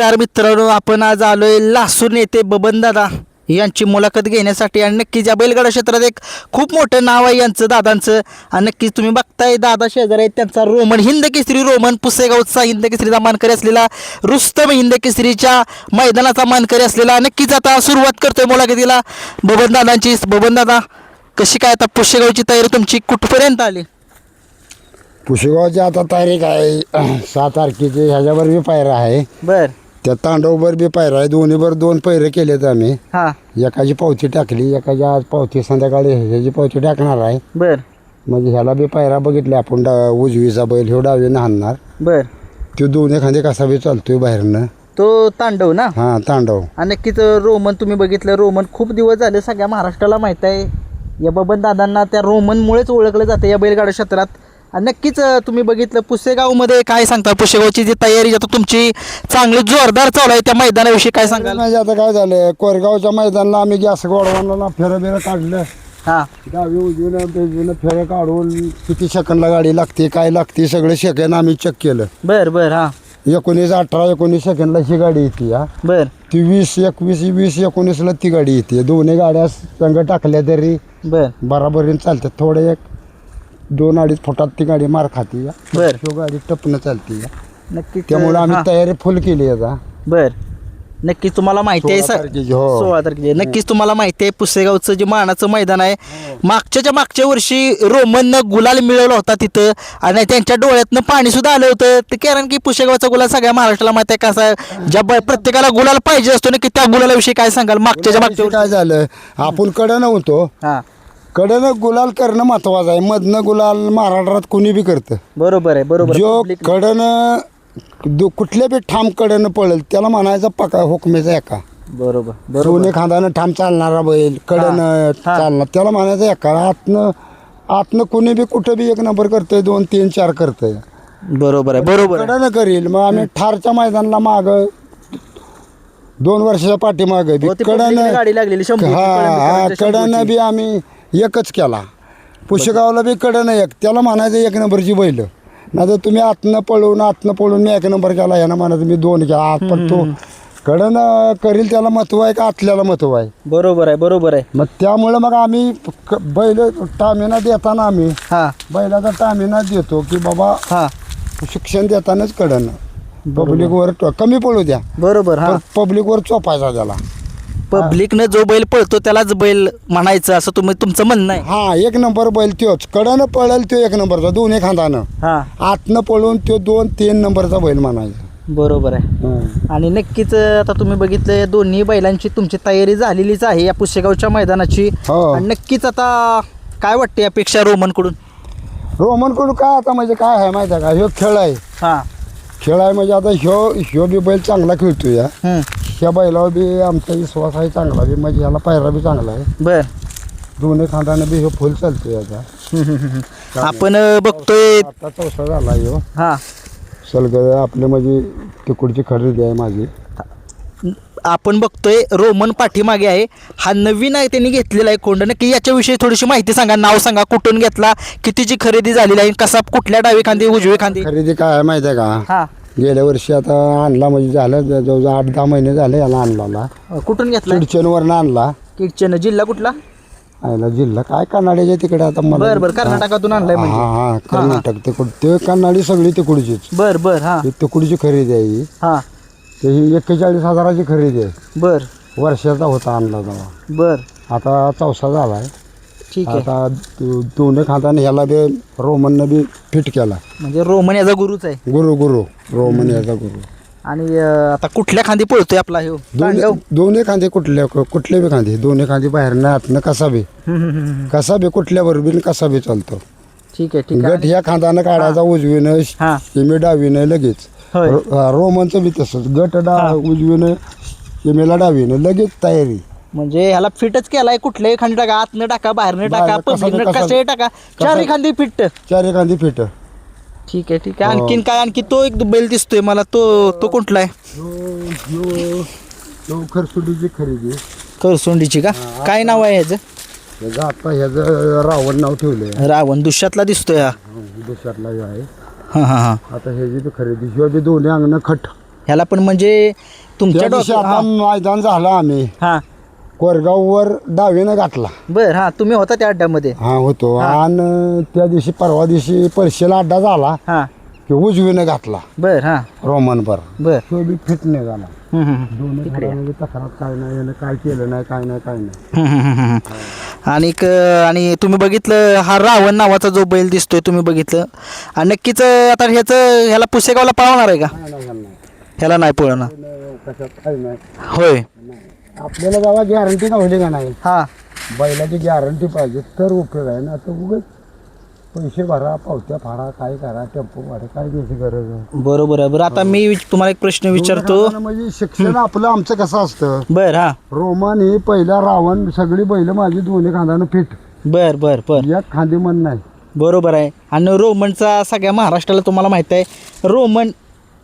नमस्कार मित्रांनो आपण आज आलोय लासूर नेते बबन दादा यांची मुलाखत घेण्यासाठी आणि नक्कीच या बैलगाडा क्षेत्रात एक खूप मोठं नाव आहे यांचं दादांचं. आणि नक्कीच तुम्ही बघताय दादा शेजारी आहेत त्यांचा रोमन हिंद केसरी रोमन पुसेगावचा हिंद केसरीचा मानकरी असलेला रुस्तम हिंद केसरीच्या मैदानाचा मानकरी असलेला. नक्कीच आता सुरुवात करतोय मुलाखतीला. बबन दादांची बबन दादा कशी काय आता पुसेगावची तयारी तुमची कुठपर्यंत आली? पुशेगावची आता तारीख आहे सहा तारखेची ह्याच्यावर बी पायरा आहे. बर. त्या तांडवभर बी पायरा आहे दोन्हीवर दोन पैरे केलेत आम्ही. हां. एकाची पावती टाकली एकाची आज पावती संध्याकाळी ह्याची पावती टाकणार आहे. बर. म्हणजे ह्याला बी पायरा बघितले आपण डा उजवीचा बैल ह्यो डावीनं हाणणार. बर. तो दोन एखादी कसा बी चालतोय बाहेरनं. तो तांडव ना? हां तांडव. आणि नक्कीच रोमन तुम्ही बघितलं रोमन खूप दिवस झाले सगळ्या महाराष्ट्राला माहीत आहे. या बबन दादांना त्या रोमनमुळेच ओळखलं जातं या बैलगाडा क्षेत्रात. नक्कीच तुम्ही बघितलं पुसेगावमध्ये काय सांगता? पुसेगावची जी तयारी आता तुमची चांगली जोरदार चालू आहे त्या मैदानाविषयी काय सांगाल? म्हणजे आता काय झालं कोरगावच्या मैदानाला आम्ही गॅस गोडवाना फेरं बिरं काढलं. हां. डावी उजवीनं बेजवीनं फेरं काढून किती सेकंदला गाडी लागते काय लागते सगळं सेकंद आम्ही चेक केलं. बर बर हां. एकोणीस अठरा एकोणीस सेकंदला ही गाडी येते हा. बर. ती वीस एकवीस वीस एकोणीसला ती गाडी येते. दोन्ही गाड्या संग टाकल्या तरी बर. बराबरीने चालतात. थोडे एक दोन अडीच फुटात ती गाडी मार खाती या. बर. ह्यो गाडी टपणं चालते या. नक्कीच त्यामुळे आम्ही हां, तयारी फुल केली आता. बर. नक्कीच तुम्हाला माहिती आहे सोळा स- तारखेची, हो. सोळा तारखेची. नक्कीच तुम्हाला माहिती आहे पुसेगावचं जे मानाचं मैदान आहे. मागच्याच्या मागच्या वर्षी रोमननं गुलाल मिळवला होता तिथं. आणि त्यांच्या डोळ्यातनं पाणी सुद्धा आलं होतं. ते कारण की पुसेगावचा गुलाल सगळ्या महाराष्ट्राला माहिती आहे कसा आहे. ज्या ब- प्रत्येकाला गुलाल पाहिजे असतो ना की त्या गुलालाविषयी काय सांगाल? मागच्याच्या मागच्या काय झालं? आपण कडं नव्हतो. हां. कडनं गुलाल करणं महत्वाचं आहे. मधनं गुलाल महाराष्ट्रात कोणी बी करतं. बरोबर आहे बरोबर. जो Public- कडनं दु- कुठल्या बी ठाम कडनं पळेल त्याला म्हणायचा पका हुकमेचा एका. बरोबर बरोबर. दोन्ही खांदानं ठाम चालणारा बैल कडनं हा. चालणार त्याला म्हणायचं एका. आतनं आतनं कोणी बी कुठं बी एक नंबर करतंय दोन तीन चार करतंय. बरोबर आहे बरोबर आहे. कडनं करील मग आम्ही ठारच्या मैदानाला माग दोन वर्षाच्या पाठीमाग हो, ती public ने गाडी लागलेली हा हा. कडनं बी आम्ही एकच केला. पुशेगावला बी कडनं एक त्याला म्हणायचं एक नंबरची बैल. नाही तर तुम्ही आतनं पळून आतनं पळून मी एक नंबर केला यानं म्हणायचं मी दोन केला. आत पण तो कडनं करील त्याला महत्त्व आहे का आतल्याला महत्त्व आहे? बरोबर आहे बरोबर आहे. मग त्यामुळं मग आम्ही क- बैल टामिना देताना आम्ही हां. बैलाचा टामिना देतो की बाबा हां. शिक्षण देतानाच कडनं. पब्लिकवर कमी पळू द्या. बरोबर हां. पब्लिकवर चोपायचा त्याला. पब्लिकनं जो बैल पळतो त्यालाच बैल म्हणायचं असं तुम्ही तुमचं म्हणणं आहे. हा एक नंबर बैल त्योच कडनं पळेल तो एक नंबरचा दोन्ही खांदानं. हां. आतनं पळून तो दोन तीन नंबरचा बैल म्हणायचा. बरोबर आहे. हं. आणि नक्कीच आता तुम्ही बघितलं या दोन्ही बैलांची तुमची तयारी झालेलीच आहे या पुसेगावच्या मैदानाची. हो. आणि नक्कीच आता काय वाटते अपेक्षा रोमनकडून? रोमनकडून काय आता म्हणजे काय आहे माहिती आहे का? ह्यो खेळ आहे. हां. खेळ आहे म्हणजे आता ह्यो ह्यो बी बैल चांगला खेळतोय या. ह्या बैलावर बी आमचा विश्वास आहे चांगला बी म्हणजे ह्याला पायरा बी चांगला आहे. बर. दोन्ही खांदानं बी फुल हं, हं, हं, हं. आपण अं, बघतोय. आता चौसा झाला ह्यो हां. सलग आपले म्हणजे तिकडची खरेदी आहे माझी. आपण बघतोय रोमन पाठीमागे आहे. हा नवीन आहे त्यांनी घेतलेला आहे कोंड. नक्की याच्याविषयी थोडीशी माहिती सांगा नाव सांगा कुठून घेतला कितीची खरेदी झालेली आहे कसा कुठल्या डावी खांदी उजवी खांदी? खरेदी काय आहे माहिती आहे का? हां. गेल्या वर्षी आता आणला म्हणजे झालं जवळजवळ आठ दहा महिने झाले याला आणला कुठून घेतला? चिडचणवरनं आणला. किडचन जिल्हा कुठला? आयला जिल्हा काय? कन्नाड्याच्या तिकडे आता मला बर बर कर्नाटकातून आणलाय हा म्हणजे हा कर्नाटक. तिकड ते कन्नाडी सगळी तिकडचीच. बर बर हा. ही तिकडची खरेदी आहे ही. हा. ते ही एक्केचाळीस हजाराची खरेदी आहे. बर. वर्षाचा होता आणला तेव्हा. बर. आता चौसा झालाय. ठीक आहे. आता दो- दोन्ही खाताने ह्याला बी रोमननं बी फिट केला. म्हणजे रोमन याचा गुरुच आहे. गुरु गुरु. रोमन याचा गुरु. आणि अं, आता कुठल्या खांदी पळतोय आपला ह्यो? दोन्ही तांडव? दोन्ही खांदे कुठल्या कुठले बी खांदे. दोन्ही खांदे बाहेरनं आतनं कसा बी. हम्म, हम्म, हम्म, हम्म. कसा बी कुठल्या बरोबर कसा बी चालतो. ठीक आहे ठीक आहे. गट ह्या खांदानं काढायचा उजवीनं हा. इमे डावीनं लगेच. होय. रो- हा, रोमनचं बी तसंच. गट डा हा. उजवीनं इमेला डावीनं लगेच तयारी. म्हणजे ह्याला फिटच केलाय कुठल्याही खांदी टाका आतनं टाका बाहेरनं टाका बाहेर कसा- पब्लिकनं कसा- कसे टाका. चारही खांदी फिट. चार खांदी फिट. ठीक आहे ठीक आहे. हो. आणखीन काय आणखी तो एक बैल दिसतोय मला तो तो कुठला आहे? खरसुडीची खरेदी. करसोंडीची का? काय नाव आहे ह्याचं? आता ह्याचं रावण नाव ठेवलंय. रावण दुष्यातला दिसतोय हा. हे आहे. हां हां हां. आता ह्याची बी खरेदी बी दोन्ही अंगणं खट. ह्याला पण म्हणजे तुमच्या त्या दिवशी डोक्यात आता मैदान झालं आम्ही. हां. कोरगाववर डावीनं घातला बर हां तुम्ही होता त्या अड्ड्यामध्ये. हा होतो. आणि त्या दिवशी परवा दिवशी परशेला अड्डा झाला हां. की उजवीनं घातला बर हां. रोमनभर. बर. तो बी फिट नाही झाला हम्म, हम्म, हम्म. दोन्ही घरामध्ये तक्रार काय नाही यानं काय केलं नाही काय नाही काय नाही. हम्म, हम्म, हम्म, हम्म. आणि क- आणि तुम्ही बघितलं हा रावण नावाचा जो बैल दिसतोय तुम्ही बघितलं. आणि नक्कीच आता ह्याचं ह्याला पुसेगावला पळवणार आहे का? काय नाही, काय नाही. ह्याला नाही पळवणार. नाही, कशात काय नाही. होय. आपल्याला बाबा गॅरंटी नव्हती का नाही? हां. बैलाची गॅरंटी पाहिजे तर उपयोग आहे ना. आता उगाच पैसे भरा पावत्या फाडा काय करा टेम्पो भाडा काय घ्यायची गरज आहे? बरोबर आहे. बरं आता मी विच- तुम्हाला एक प्रश्न विचारतो. म्हणजे शिक्षण आपलं आमचं कसं असतं? बर हां. रोमन ही पहिला रावण सगळी बैल माझी दोन्ही खांदानं फिट. बर बर बर. एक खांदी मन नाही. बरोबर आहे. आणि रोमनचा सगळ्या महाराष्ट्राला तुम्हाला माहीत आहे. रोमन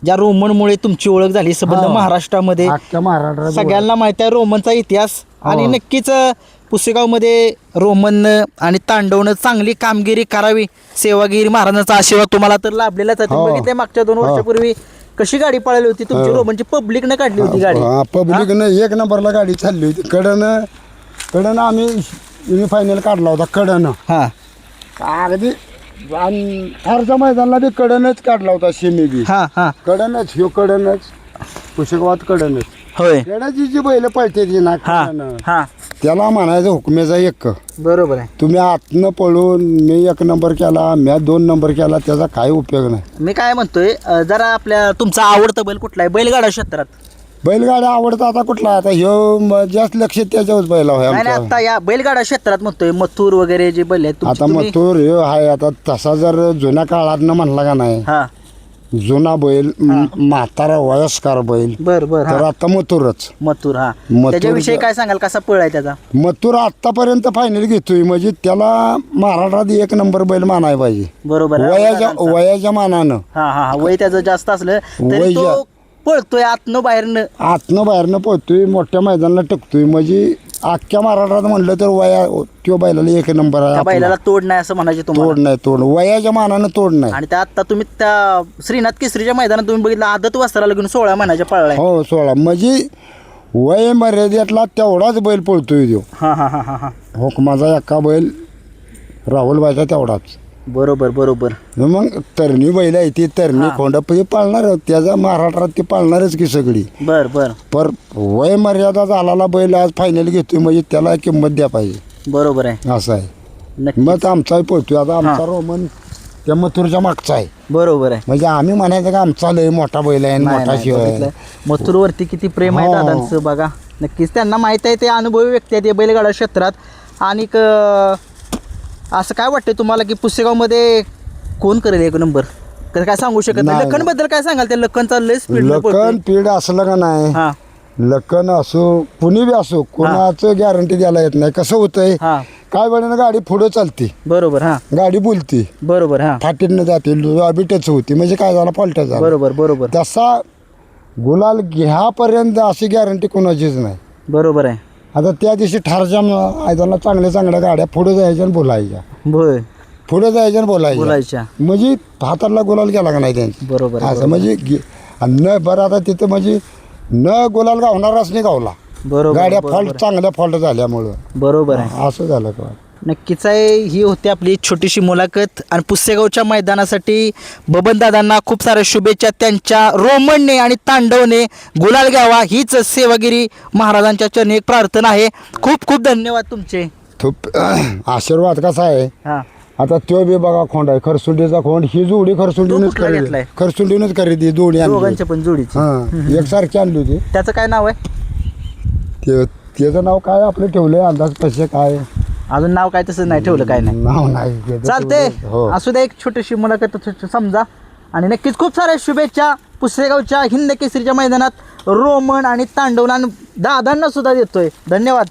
ज्या रोमनमुळे तुमची ओळख झाली संबंध हा. महाराष्ट्रामध्ये. अख्ख्या महाराष्ट्रात सगळ्यांना माहिती आहे रोमनचा इतिहास. आणि हो. नक्कीच अ, पुसेगावमध्ये रोमननं आणि तांडवनं चांगली कामगिरी करावी सेवागिरी महाराजांचा आशीर्वाद तुम्हाला तर लाभलेलाच आहे. हो. तुम्ही बघितलंय मागच्या दोन. वर्षापूर्वी कशी गाडी पळाली होती तुमची रोमनची पब्लिकनं काढली होती गाडी. पब्लिकनं एक नंबरला गाडी चालली होती. कडनं कडनं आम्ही फायनल काढला होता कडनं. हां. अगदी आणि फारच्या मैदानाला बी कडनच काढला होता शेमी बी. हां हां. कडनच ह्यो कडनच पुस्तकवात कडनच. होय. कडची जी बैल पळते ती ना हां कडनं हां. त्याला म्हणायचं हुकमेचा एक. बरोबर आहे. तुम्ही आतनं पळून मी एक नंबर केला म्या दोन नंबर केला त्याचा काही उपयोग नाही. मी काय म्हणतोय अ, जरा आपल्या तुमचा आवडता बैल कुठला आहे? बैलगाडा क्षेत्रात. बैलगाड्या आवडतात आता कुठला? आता ह्यो म- जास्त लक्ष त्याच्यावर बैला होय नाही नाही आमचा. आता या बैलगाडा क्षेत्रात म्हणतोय मथुर वगैरे जे बैल आहेत तुमचे आता तुम्ही- तो ह्यो आहे आता तसा जर जुन्या काळात म्हणला का नाही हा. जुना बैल म- म्हातारा वयस्कार बैल बर बर तर हा आता मथुरच. मथुर हा. मथुर त्याच्याविषयी काय सांगाल कसा पळ आहे त्याचा? मथुर आतापर्यंत फायनल घेतोय म्हणजे त्याला महाराष्ट्रात एक नंबर बैल मानाय पाहिजे. बरोबर आहे. वयाच्या वयाच्या मानानं. हा हा हा. वय त्याचं जास्त असलं तरी वय तो जा- पळतोय आतनं बाहेरनं. आतनं बाहेरनं पोहतोय मोठ्या मैदानाला टकतोय. म्हणजे अख्ख्या महाराष्ट्रात म्हणलं तर वया त्यो बैलाला एक नंबर आहे त्या आपला. बैलाला तोड नाही असं म्हणायचे तोड तुम्हाला नाही तोड. वयाच्या मानानं तोड नाही. आणि त्या आता तुम्ही त्या श्रीनाथ केसरीच्या मैदानात तुम्ही बघितलं आदत वस्त्राला घेऊन सोळा महिन्याच्या पळलाय. हो सोळा. म्हणजे वय मर्यादेतला तेवढाच बैल पळतोय त्यो. हा हा हा हा हा. हुकमाचा एका बैल राहुलबाईचा तेवढाच. बरोबर बरोबर. मग तरणी बैल आहे ती तरणी. खोंड ते पाळणार त्याचा महाराष्ट्रात ती पाळणारच की सगळी. बर बर. पर वय मर्यादा झालेला बैल आज फायनल घेतोय म्हणजे त्याला किंमत द्या पाहिजे. बरोबर आहे. असं आहे. मग आमचाही पोहतोय आता आमचा रोमन त्या मथुरच्या मागचा आहे. बरोबर आहे. म्हणजे आम्ही म्हणायचं का आमचा लय मोठा बैल आहे मोठा शिव आहे. मथुरवरती किती प्रेम आहे हो. दादांचं बघा. नक्कीच त्यांना माहीत आहे ते अनुभवी व्यक्ती आहेत या बैलगाडा क्षेत्रात. आणि असं काय वाटतंय तुम्हाला की पुसेगावमध्ये कोण करेल एक नंबर? तर काय सांगू शकत नाही? नाही. लखनबद्दल काय सांगाल? त्या लखनचा लय स्पीड लखन पीड असलं का नाही? हा. लखन असो कुणी बी असो कोणाचं गॅरंटी द्यायला येत नाही. कसं होतंय? हा. काय वेळेनं गाडी पुढं चालते. बरोबर हा. गाडी बोलती. बरोबर हा. फाटीनं जाते. लॉबी टच होती. म्हणजे काय झालं? फॉल्ट झाला. बरोबर बरोबर. तसा गुलाल घ्यापर्यंत अशी गॅरंटी कोणाचीच नाही. बरोबर आहे. आता त्या दिवशी ठारच्या आयदाला चांगल्या चांगल्या गाड्या पुढे जायच्या आणि बोलायच्या. होय. पुढे जायच्या आणि बोलायच्या. बोलायच्या. म्हणजे हाताला गुलाल गेला का नाही त्यांची बरोबर आहे, असं म्हणजे गे- आणि न बरं आता तिथं म्हणजे न गुलाल गावणारच नाही गावला. बरोबर गाड्या बरोबर. फॉल्ट चांगल्या फॉल्ट झाल्यामुळं. बरोबर आहे. असं झालं का? नक्कीच आहे. ही होती आपली छोटीशी मुलाखत. आणि पुसेगावच्या मैदानासाठी बबनदादांना खूप साऱ्या शुभेच्छा. त्यांच्या रोमनने आणि तांडवने गुलाल घ्यावा. हीच सेवागिरी महाराजांच्या चरणी एक प्रार्थना आहे. खूप खूप धन्यवाद तुमचे. खूप आशीर्वाद कसा आहे? हां. आता त्यो बी बघा खोंड आहे. खरसुंडीचा खोंड. ही जोडी खरसुंडीनच कुठला खरेदी घेतलाय? खरसुंडीनच खरेदी जोडी आणली. दोघांच्या पण जोडीची. हा. एकसारखी आणली होती. त्याचं काय नाव आहे? ते त्याचं नाव काय आपलं ठेवलंय? अंदाज कसे काय? अजून नाव काय तसं नाही ठेवलं काय नाही. नाव नाही चालते. हो. असू द्या एक छोटीशी मुलाखत समजा. आणि नक्कीच खूप साऱ्या शुभेच्छा पुसेगावच्या हिंद केसरीच्या मैदानात रोमन आणि तांडवला दादांना सुद्धा देतोय. धन्यवाद.